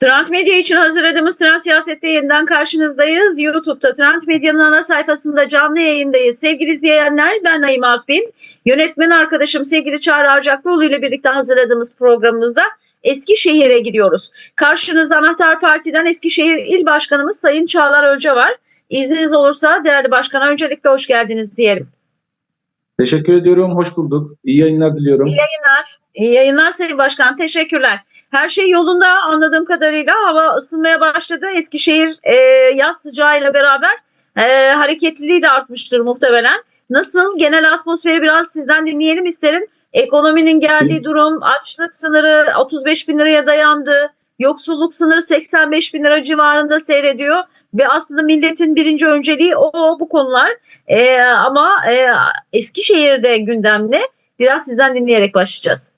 Trend Medya için hazırladığımız Trend Siyaset'te yeniden karşınızdayız. YouTube'da Trend Medya'nın ana sayfasında canlı yayındayız. Sevgili izleyenler ben Naim Akbin. Yönetmen arkadaşım sevgili Çağrı Arcaklıoğlu ile birlikte hazırladığımız programımızda Eskişehir'e gidiyoruz. Karşınızda Anahtar Parti'den Eskişehir İl Başkanımız Sayın Çağlar Ölce var. İzniniz olursa değerli başkana öncelikle hoş geldiniz diyelim. Teşekkür ediyorum. Hoş bulduk. İyi yayınlar diliyorum. İyi yayınlar. İyi yayınlar Sayın Başkan. Teşekkürler. Her şey yolunda anladığım kadarıyla hava ısınmaya başladı. Eskişehir e, yaz sıcağıyla beraber e, hareketliliği de artmıştır muhtemelen. Nasıl? Genel atmosferi biraz sizden dinleyelim isterim. Ekonominin geldiği durum, açlık sınırı 35 bin liraya dayandı. Yoksulluk sınırı 85 bin lira civarında seyrediyor ve aslında milletin birinci önceliği o bu konular. E, ama e, Eskişehir'de gündemde biraz sizden dinleyerek başlayacağız.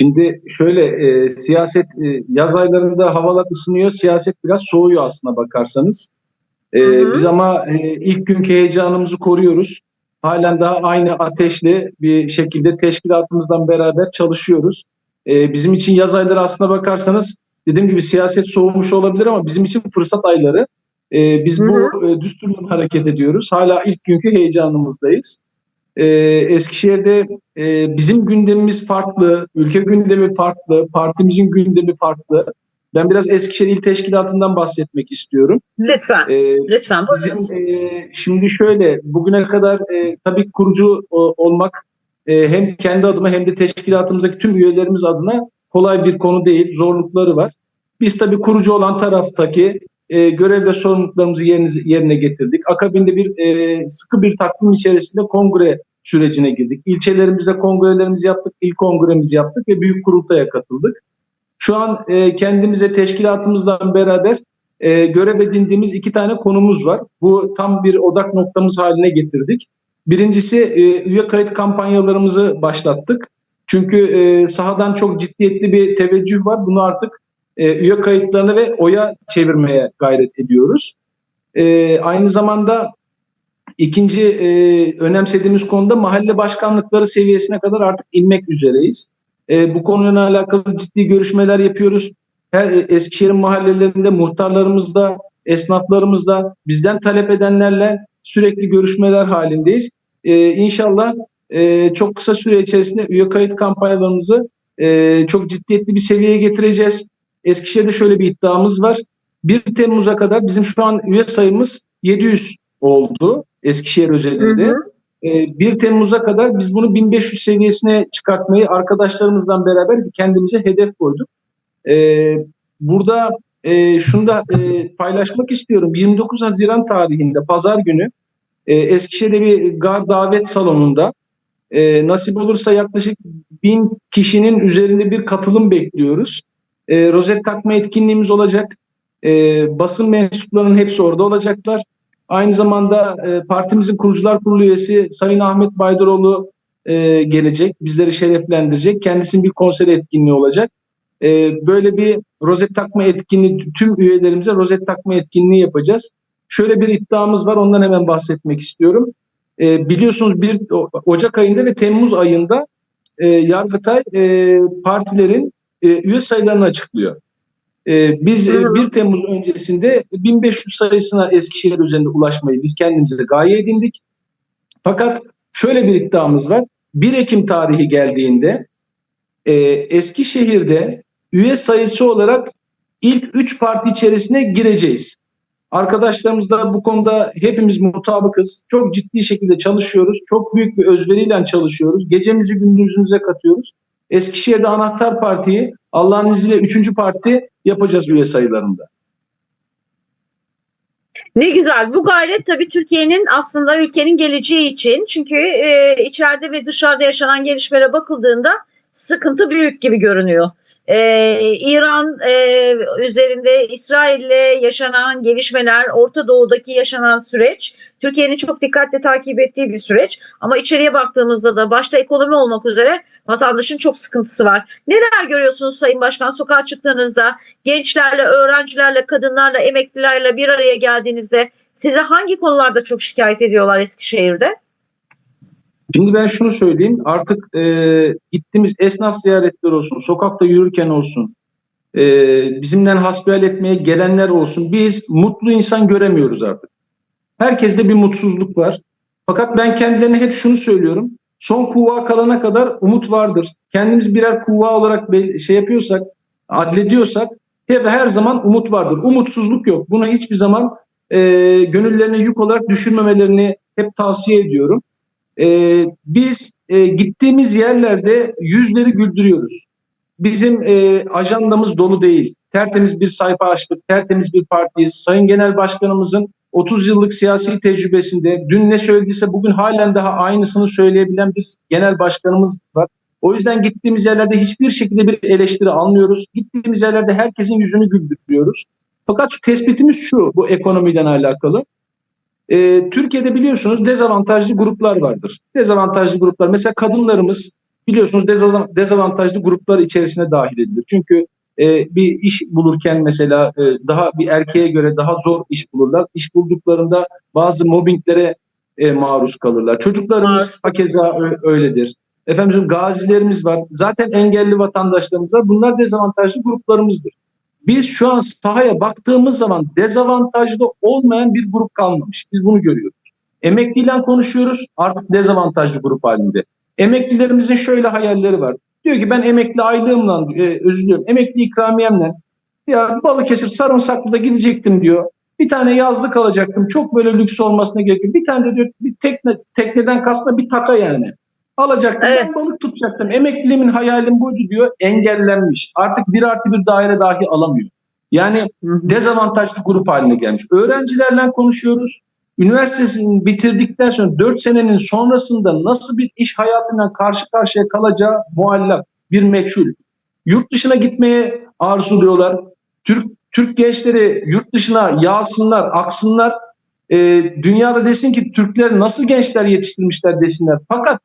Şimdi şöyle e, siyaset e, yaz aylarında havalar ısınıyor. Siyaset biraz soğuyor aslına bakarsanız. E, Hı hı. biz ama e, ilk günkü heyecanımızı koruyoruz. Halen daha aynı ateşli bir şekilde teşkilatımızdan beraber çalışıyoruz. E, bizim için yaz ayları aslına bakarsanız dediğim gibi siyaset soğumuş olabilir ama bizim için fırsat ayları. E, biz bu e, düsturla hareket ediyoruz. Hala ilk günkü heyecanımızdayız. Ee, Eskişehir'de e, bizim gündemimiz farklı, ülke gündemi farklı, partimizin gündemi farklı. Ben biraz Eskişehir İl Teşkilatı'ndan bahsetmek istiyorum. Lütfen, Ee, lütfen bizim, e, şimdi şöyle, bugüne kadar e, tabii kurucu o- olmak e, hem kendi adıma hem de teşkilatımızdaki tüm üyelerimiz adına kolay bir konu değil, zorlukları var. Biz tabii kurucu olan taraftaki e, görev ve sorumluluklarımızı yerine, yerine getirdik. Akabinde bir e, sıkı bir takvim içerisinde kongre sürecine girdik. İlçelerimizde kongrelerimizi yaptık, il kongremizi yaptık ve büyük kurultaya katıldık. Şu an e, kendimize teşkilatımızla beraber e, görev edindiğimiz iki tane konumuz var. Bu tam bir odak noktamız haline getirdik. Birincisi e, üye kayıt kampanyalarımızı başlattık. Çünkü e, sahadan çok ciddiyetli bir teveccüh var. Bunu artık e, üye kayıtlarını ve oya çevirmeye gayret ediyoruz. Aynı zamanda ikinci e, önemsediğimiz konuda mahalle başkanlıkları seviyesine kadar artık inmek üzereyiz. Bu konuyla alakalı ciddi görüşmeler yapıyoruz. Her Eskişehir'in mahallelerinde muhtarlarımızla, esnaflarımızla, bizden talep edenlerle sürekli görüşmeler halindeyiz. E, inşallah e, çok kısa süre içerisinde üye kayıt kampanyalarımızı e, çok ciddiyetli bir seviyeye getireceğiz. Eskişehir'de şöyle bir iddiamız var. 1 Temmuz'a kadar bizim şu an üye sayımız 700 oldu Eskişehir özelinde. Hı hı. Ee, 1 Temmuz'a kadar biz bunu 1500 seviyesine çıkartmayı arkadaşlarımızla beraber kendimize hedef koyduk. Ee, burada e, şunu da e, paylaşmak istiyorum. 29 Haziran tarihinde pazar günü e, Eskişehir'de bir gar davet salonunda e, nasip olursa yaklaşık bin kişinin üzerinde bir katılım bekliyoruz. E, rozet takma etkinliğimiz olacak. E, basın mensuplarının hepsi orada olacaklar. Aynı zamanda e, partimizin kurucular kurulu üyesi Sayın Ahmet Baydaroğlu e, gelecek. Bizleri şereflendirecek. Kendisinin bir konser etkinliği olacak. E, böyle bir rozet takma etkinliği, tüm üyelerimize rozet takma etkinliği yapacağız. Şöyle bir iddiamız var. Ondan hemen bahsetmek istiyorum. E, biliyorsunuz bir Ocak ayında ve Temmuz ayında e, Yargıtay e, partilerin e, üye sayılarını açıklıyor. E, biz e, Hı hı. 1 Temmuz öncesinde 1500 sayısına Eskişehir üzerinde ulaşmayı biz kendimize gaye edindik. Fakat şöyle bir iddiamız var. 1 Ekim tarihi geldiğinde e, Eskişehir'de üye sayısı olarak ilk 3 parti içerisine gireceğiz. Arkadaşlarımızla bu konuda hepimiz mutabıkız. Çok ciddi şekilde çalışıyoruz. Çok büyük bir özveriyle çalışıyoruz. Gecemizi gündüzümüze katıyoruz. Eskişehir'de anahtar partiyi Allah'ın izniyle 3. parti yapacağız üye sayılarında. Ne güzel. Bu gayret tabii Türkiye'nin aslında ülkenin geleceği için. Çünkü e, içeride ve dışarıda yaşanan gelişmelere bakıldığında sıkıntı büyük gibi görünüyor. E, İran e, üzerinde İsrail'le yaşanan gelişmeler, Orta Doğu'daki yaşanan süreç, Türkiye'nin çok dikkatle takip ettiği bir süreç. Ama içeriye baktığımızda da başta ekonomi olmak üzere vatandaşın çok sıkıntısı var. Neler görüyorsunuz Sayın Başkan sokağa çıktığınızda? gençlerle, öğrencilerle, kadınlarla, emeklilerle bir araya geldiğinizde size hangi konularda çok şikayet ediyorlar Eskişehir'de? Şimdi ben şunu söyleyeyim. Artık e, gittiğimiz esnaf ziyaretleri olsun, sokakta yürürken olsun, e, bizimle hasbihal etmeye gelenler olsun. Biz mutlu insan göremiyoruz artık. Herkeste bir mutsuzluk var. Fakat ben kendilerine hep şunu söylüyorum. Son kuva kalana kadar umut vardır. Kendimiz birer kuva olarak şey yapıyorsak, adlediyorsak hep her zaman umut vardır. Umutsuzluk yok. Buna hiçbir zaman e, gönüllerine yük olarak düşürmemelerini hep tavsiye ediyorum. E, biz e, gittiğimiz yerlerde yüzleri güldürüyoruz. Bizim e, ajandamız dolu değil. Tertemiz bir sayfa açtık, tertemiz bir partiyiz. Sayın Genel Başkanımızın 30 yıllık siyasi tecrübesinde dün ne söylediyse bugün halen daha aynısını söyleyebilen bir genel başkanımız var. O yüzden gittiğimiz yerlerde hiçbir şekilde bir eleştiri almıyoruz. Gittiğimiz yerlerde herkesin yüzünü güldürüyoruz. Fakat tespitimiz şu bu ekonomiden alakalı. Ee, Türkiye'de biliyorsunuz dezavantajlı gruplar vardır. Dezavantajlı gruplar mesela kadınlarımız biliyorsunuz dezavant- dezavantajlı gruplar içerisine dahil edilir. Çünkü e, bir iş bulurken mesela e, daha bir erkeğe göre daha zor iş bulurlar. İş bulduklarında bazı mobbinglere e, maruz kalırlar. Çocuklarımız hakeza öyledir. Efendim gazilerimiz var. Zaten engelli vatandaşlarımız var. Bunlar dezavantajlı gruplarımızdır. Biz şu an sahaya baktığımız zaman dezavantajlı olmayan bir grup kalmamış. Biz bunu görüyoruz. Emekliyle konuşuyoruz artık dezavantajlı grup halinde. Emeklilerimizin şöyle hayalleri var. Diyor ki ben emekli aylığımla, e, özür emekli ikramiyemle ya Balıkesir Sarımsaklı'da gidecektim diyor. Bir tane yazlık alacaktım. Çok böyle lüks olmasına gerek yok. Bir tane de diyor bir tekne, tekneden kalsın bir taka yani. Alacaktım. Evet. Ben balık tutacaktım. Emekliliğimin hayalim buydu diyor. Engellenmiş. Artık bir artı bir daire dahi alamıyor. Yani dezavantajlı grup haline gelmiş. Öğrencilerle konuşuyoruz. Üniversitesini bitirdikten sonra 4 senenin sonrasında nasıl bir iş hayatıyla karşı karşıya kalacağı muallak, bir meçhul. Yurt dışına gitmeye arzuluyorlar. Türk Türk gençleri yurt dışına yağsınlar, aksınlar. Ee, dünyada desin ki Türkler nasıl gençler yetiştirmişler desinler. Fakat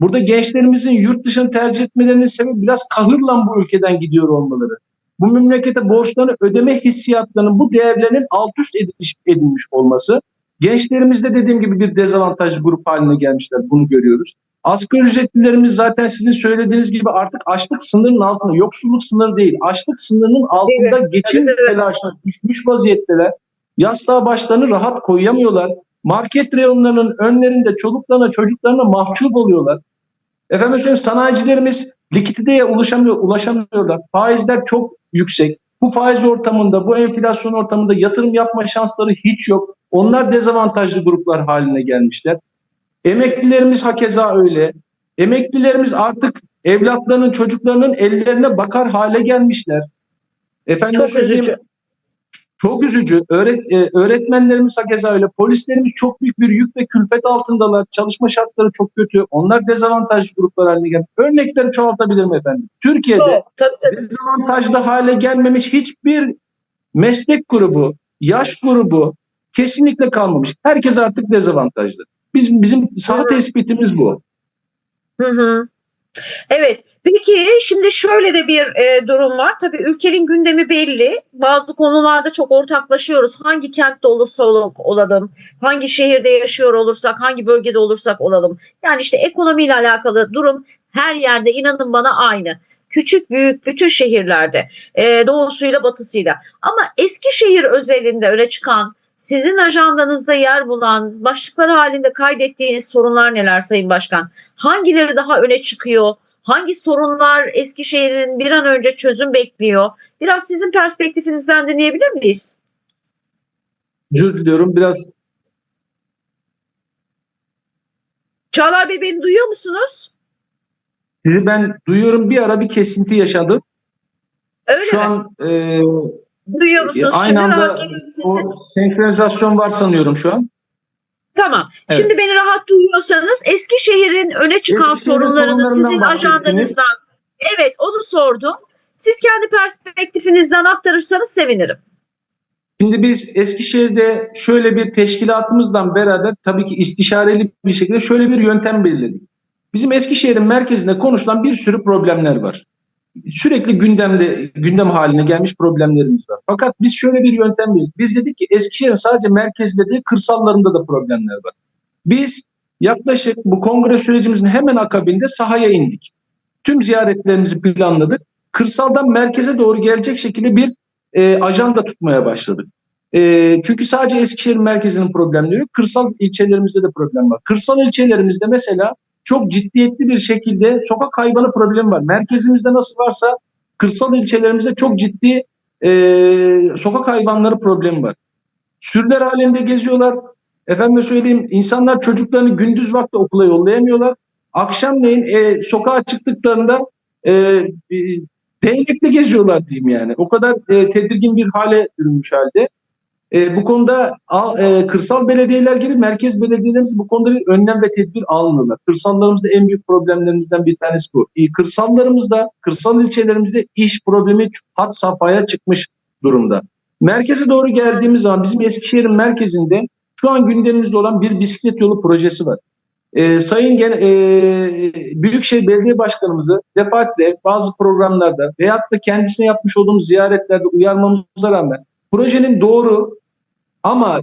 burada gençlerimizin yurt dışını tercih etmelerinin sebebi biraz kahırla bu ülkeden gidiyor olmaları bu memlekete borçlarını ödeme hissiyatlarının bu değerlerinin alt üst edilmiş, edilmiş olması. Gençlerimizde dediğim gibi bir dezavantajlı grup haline gelmişler. Bunu görüyoruz. Asgari ücretlilerimiz zaten sizin söylediğiniz gibi artık açlık sınırının altında, yoksulluk sınırı değil, açlık sınırının altında geçim evet, evet. telaşına düşmüş vaziyetteler. Yastığa başlarını rahat koyamıyorlar. Market reyonlarının önlerinde çocuklarına, çocuklarına mahcup oluyorlar. Efendim söyleyeyim sanayicilerimiz likiditeye ulaşamıyor, ulaşamıyorlar. Faizler çok yüksek. Bu faiz ortamında, bu enflasyon ortamında yatırım yapma şansları hiç yok. Onlar dezavantajlı gruplar haline gelmişler. Emeklilerimiz hakeza öyle. Emeklilerimiz artık evlatlarının, çocuklarının ellerine bakar hale gelmişler. Efendim Çok üzücü. Çok üzücü. Öğret, e, öğretmenlerimiz hakeza öyle. Polislerimiz çok büyük bir yük ve külfet altındalar. Çalışma şartları çok kötü. Onlar dezavantajlı gruplar haline geldi. Örnekleri çoğaltabilirim efendim. Türkiye'de Çok. Tabii tabii. dezavantajlı hale gelmemiş hiçbir meslek grubu, yaş grubu kesinlikle kalmamış. Herkes artık dezavantajlı. Biz, bizim Evet. tespitimiz bu. Hı hı. Evet. Peki şimdi şöyle de bir e, durum var. Tabii ülkenin gündemi belli. Bazı konularda çok ortaklaşıyoruz. Hangi kentte olursa ol- olalım, hangi şehirde yaşıyor olursak, hangi bölgede olursak olalım. Yani işte ekonomiyle alakalı durum her yerde inanın bana aynı. Küçük büyük bütün şehirlerde e, doğusuyla batısıyla. Ama Eskişehir özelinde öne çıkan sizin ajandanızda yer bulan başlıklar halinde kaydettiğiniz sorunlar neler Sayın Başkan? Hangileri daha öne çıkıyor? Hangi sorunlar Eskişehir'in bir an önce çözüm bekliyor? Biraz sizin perspektifinizden dinleyebilir miyiz? Özür diliyorum biraz Çağlar Bey beni duyuyor musunuz? sizi ben duyuyorum bir ara bir kesinti yaşadım. Öyle Şu mi? an e, Duyuyor musunuz? aynı Şimdi anda o senkronizasyon var sanıyorum şu an. Tamam. Evet. Şimdi beni rahat duyuyorsanız Eskişehir'in öne çıkan Eskişehir'in sorunlarını sizin ajandanızdan Evet onu sordum. Siz kendi perspektifinizden aktarırsanız sevinirim. Şimdi biz Eskişehir'de şöyle bir teşkilatımızla beraber tabii ki istişareli bir şekilde şöyle bir yöntem belirledik. Bizim Eskişehir'in merkezinde konuşulan bir sürü problemler var. Sürekli gündemde gündem haline gelmiş problemlerimiz var. Fakat biz şöyle bir yöntem belirledik. Biz dedik ki Eskişehir'in sadece merkezinde değil kırsallarında da problemler var. Biz yaklaşık bu kongre sürecimizin hemen akabinde sahaya indik. Tüm ziyaretlerimizi planladık. kırsaldan merkeze doğru gelecek şekilde bir e, ajanda tutmaya başladık. E, çünkü sadece Eskişehir merkezinin problemleri yok. Kırsal ilçelerimizde de problem var. Kırsal ilçelerimizde mesela çok ciddiyetli bir şekilde sokak hayvanı problemi var. Merkezimizde nasıl varsa kırsal ilçelerimizde çok ciddi e, sokak hayvanları problemi var. Sürüler halinde geziyorlar. Efendim söyleyeyim insanlar çocuklarını gündüz vakti okula yollayamıyorlar. Akşamleyin e, sokağa çıktıklarında e, e, değnekle geziyorlar diyeyim yani. O kadar e, tedirgin bir hale bürünmüş halde. E, bu konuda a- e, kırsal belediyeler gibi merkez belediyelerimiz bu konuda bir önlem ve tedbir almıyorlar. Kırsallarımızda en büyük problemlerimizden bir tanesi bu. E, kırsallarımızda, kırsal ilçelerimizde iş problemi hat safhaya çıkmış durumda. Merkeze doğru geldiğimiz zaman bizim Eskişehir'in merkezinde şu an gündemimizde olan bir bisiklet yolu projesi var. Ee, Sayın Gen e, Büyükşehir Belediye Başkanımızı defaatle bazı programlarda veyahut da kendisine yapmış olduğumuz ziyaretlerde uyarmamıza rağmen projenin doğru ama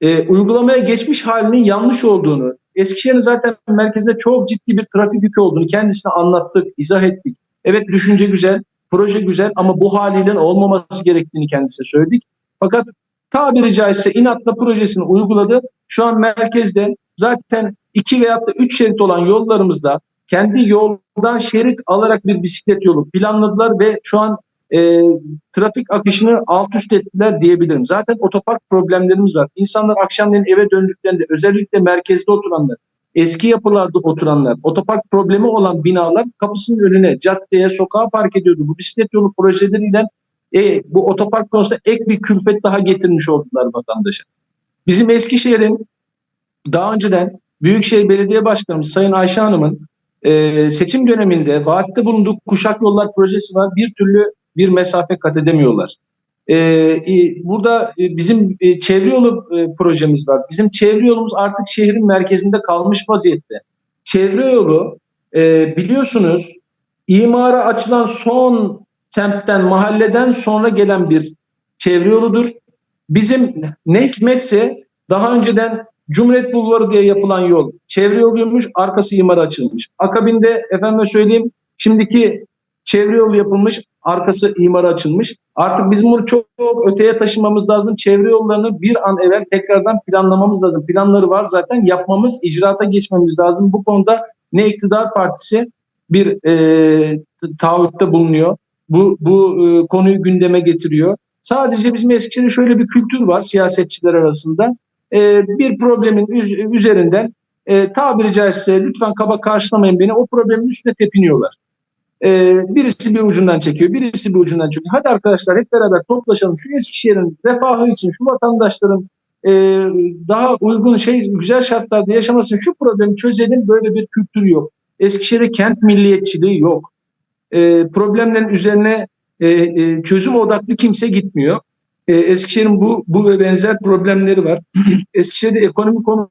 e, uygulamaya geçmiş halinin yanlış olduğunu, Eskişehir'in zaten merkezinde çok ciddi bir trafik yükü olduğunu kendisine anlattık, izah ettik. Evet düşünce güzel, proje güzel ama bu haliyle olmaması gerektiğini kendisine söyledik. Fakat tabiri caizse inatla projesini uyguladı. Şu an merkezde zaten iki veyahut da üç şerit olan yollarımızda kendi yoldan şerit alarak bir bisiklet yolu planladılar ve şu an e, trafik akışını alt üst ettiler diyebilirim. Zaten otopark problemlerimiz var. İnsanlar akşamleyin eve döndüklerinde özellikle merkezde oturanlar, eski yapılarda oturanlar, otopark problemi olan binalar kapısının önüne, caddeye, sokağa park ediyordu. Bu bisiklet yolu projeleriyle e, bu otopark konusunda ek bir külfet daha getirmiş oldular vatandaşa. Bizim Eskişehir'in daha önceden Büyükşehir Belediye Başkanımız Sayın Ayşe Hanım'ın e, seçim döneminde vaatte bulunduğu kuşak yollar projesi var. Bir türlü bir mesafe kat edemiyorlar. E, e, burada e, bizim e, çevre yolu projemiz var. Bizim çevre yolumuz artık şehrin merkezinde kalmış vaziyette. Çevre yolu biliyorsunuz imara açılan son semtten, mahalleden sonra gelen bir çevre yoludur. Bizim ne hikmetse daha önceden Cumhuriyet Bulvarı diye yapılan yol çevre yoluymuş, arkası imara açılmış. Akabinde efendime söyleyeyim şimdiki çevre yolu yapılmış, arkası imara açılmış. Artık bizim bunu çok, çok öteye taşımamız lazım. Çevre yollarını bir an evvel tekrardan planlamamız lazım. Planları var zaten yapmamız, icraata geçmemiz lazım. Bu konuda ne iktidar partisi bir e, taahhütte bulunuyor. Bu, bu e, konuyu gündeme getiriyor. Sadece bizim Eskişehir'de şöyle bir kültür var siyasetçiler arasında. E, bir problemin üz- üzerinden e, tabiri caizse lütfen kaba karşılamayın beni o problemin üstüne tepiniyorlar. E, birisi bir ucundan çekiyor, birisi bir ucundan çekiyor. Hadi arkadaşlar hep beraber toplaşalım. Şu Eskişehir'in refahı için, şu vatandaşların e, daha uygun şey güzel şartlarda yaşaması için şu problemi çözelim. Böyle bir kültür yok. Eskişehir'e kent milliyetçiliği yok. E, problemlerin üzerine e, e, çözüm odaklı kimse gitmiyor. E, Eskişehir'in bu, bu ve benzer problemleri var. Eskişehir'de ekonomi konu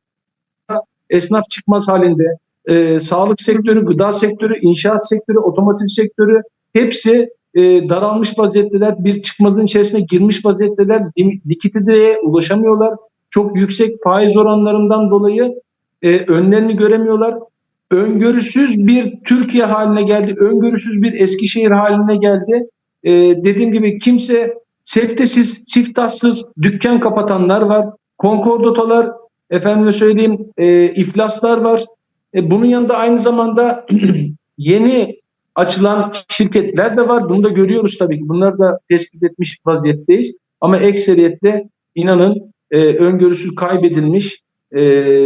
esnaf çıkmaz halinde. E, sağlık sektörü, gıda sektörü, inşaat sektörü, otomotiv sektörü hepsi e, daralmış vaziyetteler. Bir çıkmazın içerisine girmiş vaziyetteler. Likiditeye ulaşamıyorlar. Çok yüksek faiz oranlarından dolayı e, önlerini göremiyorlar. Öngörüsüz bir Türkiye haline geldi. Öngörüsüz bir Eskişehir haline geldi. E, dediğim gibi kimse seftesiz, siftahsız dükkan kapatanlar var. Konkordotalar, efendime söyleyeyim e, iflaslar var. E, bunun yanında aynı zamanda yeni açılan şirketler de var. Bunu da görüyoruz tabii ki. Bunları da tespit etmiş vaziyetteyiz. Ama ekseriyette inanın e, öngörüsü kaybedilmiş, e,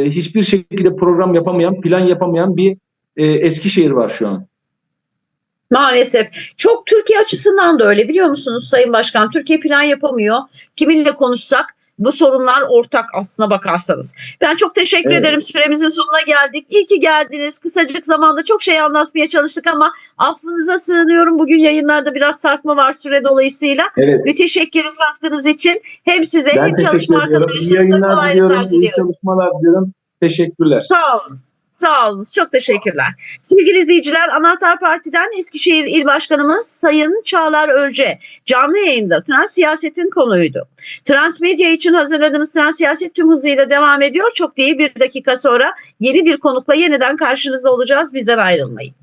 hiçbir şekilde program yapamayan, plan yapamayan bir e, Eskişehir var şu an. Maalesef. Çok Türkiye açısından da öyle biliyor musunuz Sayın Başkan? Türkiye plan yapamıyor. Kiminle konuşsak bu sorunlar ortak aslına bakarsanız. Ben çok teşekkür Evet. ederim. Süremizin sonuna geldik. İyi ki geldiniz. Kısacık zamanda çok şey anlatmaya çalıştık ama affınıza sığınıyorum. Bugün yayınlarda biraz sarkma var süre dolayısıyla. Evet. Müteşekkirim katkınız için. Hem size Ben hem çalışma arkadaşlarınıza kolaylıklar diliyorum. İyi çalışmalar diliyorum. Teşekkürler. Sağ olun. Sağ olun. Çok teşekkürler. Sevgili izleyiciler, Anahtar Parti'den Eskişehir İl Başkanımız Sayın Çağlar Ölce canlı yayında trans siyasetin konuydu. Transmedya için hazırladığımız trans siyaset tüm hızıyla devam ediyor. Çok değil bir dakika sonra yeni bir konukla yeniden karşınızda olacağız. Bizden ayrılmayın.